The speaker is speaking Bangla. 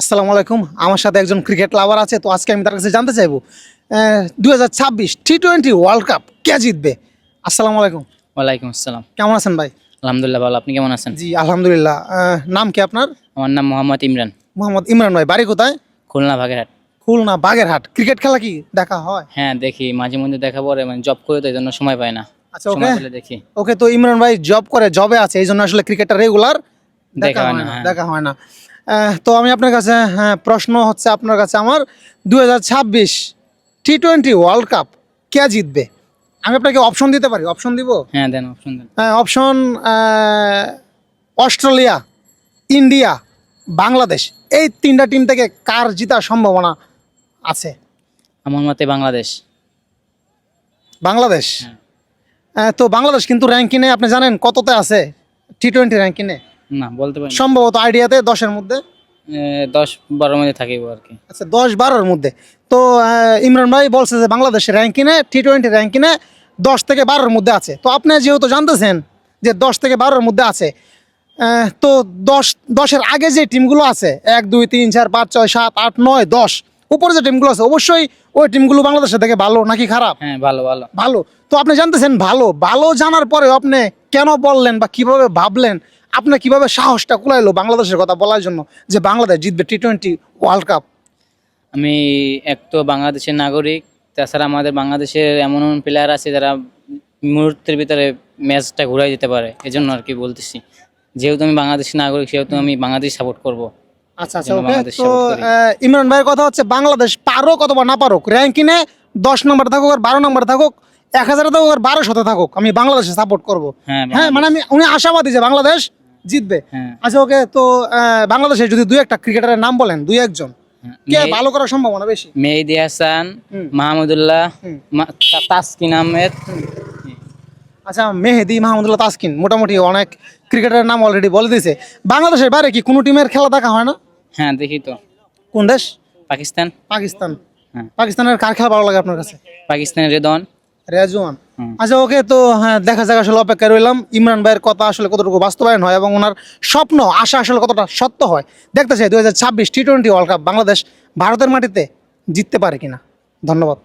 আসসালামু আলাইকুম। আমার সাথে একজন ক্রিকেট লাভার আছে তো আজকে আমি তার কাছে জানতে চাইব দু হাজার ছাব্বিশ টি টোয়েন্টি ওয়ার্ল্ড কাপ কে জিতবে? আসসালামু আলাইকুম। ওয়ালাইকুম আসসালাম। কেমন আছেন ভাই? আলহামদুলিল্লাহ ভালো আপনি কেমন আছেন? জি আলহামদুলিল্লাহ। নাম কি আপনার? আমার নাম মোহাম্মদ ইমরান। মোহাম্মদ ইমরান ভাই বাড়ি কোথায়? খুলনা বাগেরহাট। খুলনা বাগেরহাট। ক্রিকেট খেলা কি দেখা হয়? হ্যাঁ দেখি মাঝে মধ্যে দেখা পরে মানে জব করে তো এই জন্য সময় পায় না। আচ্ছা ওকে। দেখি। ওকে তো ইমরান ভাই জব করে জবে আছে এই জন্য আসলে ক্রিকেটটা রেগুলার দেখা দেখা হয় হয় না, হ্যাঁ। দেখা হয় না। তো আমি আপনার কাছে হ্যাঁ প্রশ্ন হচ্ছে আপনার কাছে আমার। দু হাজার ছাব্বিশ টি টোয়েন্টি ওয়ার্ল্ড কাপ কে জিতবে? আমি আপনাকে অপশন দিতে পারি? অপশন দিব? হ্যাঁ দেন অপশন দেন। অপশন অস্ট্রেলিয়া ইন্ডিয়া বাংলাদেশ এই তিনটা টিম থেকে কার জিতার সম্ভাবনা আছে? আমার মতে বাংলাদেশ। বাংলাদেশ? হ্যাঁ। তো বাংলাদেশ কিন্তু র্যাঙ্কিনে আপনি জানেন কততে আছে টি টোয়েন্টি র্যাঙ্কিনে না বলতে পারি সম্ভবত আইডিয়াতে দশের মধ্যে? দশ বারো মধ্যে থাকিব আর কি। আচ্ছা দশ বারোর মধ্যে। তো ইমরান ভাই বলছে যে বাংলাদেশের র্যাঙ্কিনে টি টোয়েন্টি র্যাঙ্কিনে দশ থেকে বারোর মধ্যে আছে। তো আপনি যেহেতু জানতেছেন যে দশ থেকে বারোর মধ্যে আছে তো দশ দশের আগে যে টিমগুলো আছে এক দুই তিন চার পাঁচ ছয় সাত আট নয় দশ উপরে যে টিমগুলো আছে অবশ্যই ওই টিমগুলো বাংলাদেশের থেকে ভালো নাকি খারাপ? হ্যাঁ ভালো ভালো। ভালো। তো আপনি জানতেছেন ভালো। ভালো জানার পরে আপনি কেন বললেন বা কীভাবে ভাবলেন আপনার কীভাবে সাহসটা কুলাইলো বাংলাদেশের কথা বলার জন্য যে বাংলাদেশ জিতবে টি টোয়েন্টি ওয়ার্ল্ড কাপ আমি এক তো বাংলাদেশের নাগরিক তাছাড়া আমাদের বাংলাদেশের এমন এমন প্লেয়ার আছে যারা মুহূর্তের ভিতরে ম্যাচটা ঘুরাই দিতে পারে। এজন্য আর কি বলতেছি। যেহেতু আমি বাংলাদেশের নাগরিক সেহেতু আমি বাংলাদেশ সাপোর্ট করব। আচ্ছা আচ্ছা ওকে। তো ইমরান ভাইয়ের কথা হচ্ছে বাংলাদেশ পারুক অথবা না পারুক র্যাঙ্কিনে দশ নম্বর থাকুক আর বারো নম্বর থাকুক এক হাজারে থাকুক আর বারোশোতে থাকুক আমি বাংলাদেশে সাপোর্ট করব। হ্যাঁ হ্যাঁ মানে আমি উনি আশাবাদী যে বাংলাদেশ জিতবে। হ্যাঁ। আচ্ছা ওকে তো বাংলাদেশে যদি দুই একটা ক্রিকেটারের নাম বলেন দুই একজন হ্যাঁ। কে ভালো করার সম্ভাবনা বেশি? মেহেদি হাসান মাহমুদুল্লাহ তাসকিন আহমেদ। আচ্ছা মেহেদি মাহমুদুল্লাহ তাসকিন মোটামুটি অনেক ক্রিকেটারের নাম অলরেডি বলে দিয়েছে। বাংলাদেশের বাইরে কি কোনো টিমের খেলা দেখা হয় না? হ্যাঁ দেখি তো। কোন দেশ? পাকিস্তান। পাকিস্তান। হ্যাঁ। পাকিস্তানের কার খেলা ভালো লাগে আপনার কাছে? পাকিস্তানের রেদন রেজওয়ান। আচ্ছা ওকে তো হ্যাঁ দেখা যাক আসলে অপেক্ষা রইলাম। ইমরান ভাইয়ের কথা আসলে কতটুকু বাস্তবায়ন হয় এবং ওনার স্বপ্ন, আশা আসলে কতটা সত্য হয়, দেখতে চাই। দু হাজার ছাব্বিশ T twenty world cup Bangladesh ভারতের মাটিতে জিততে পারে কিনা। ধন্যবাদ।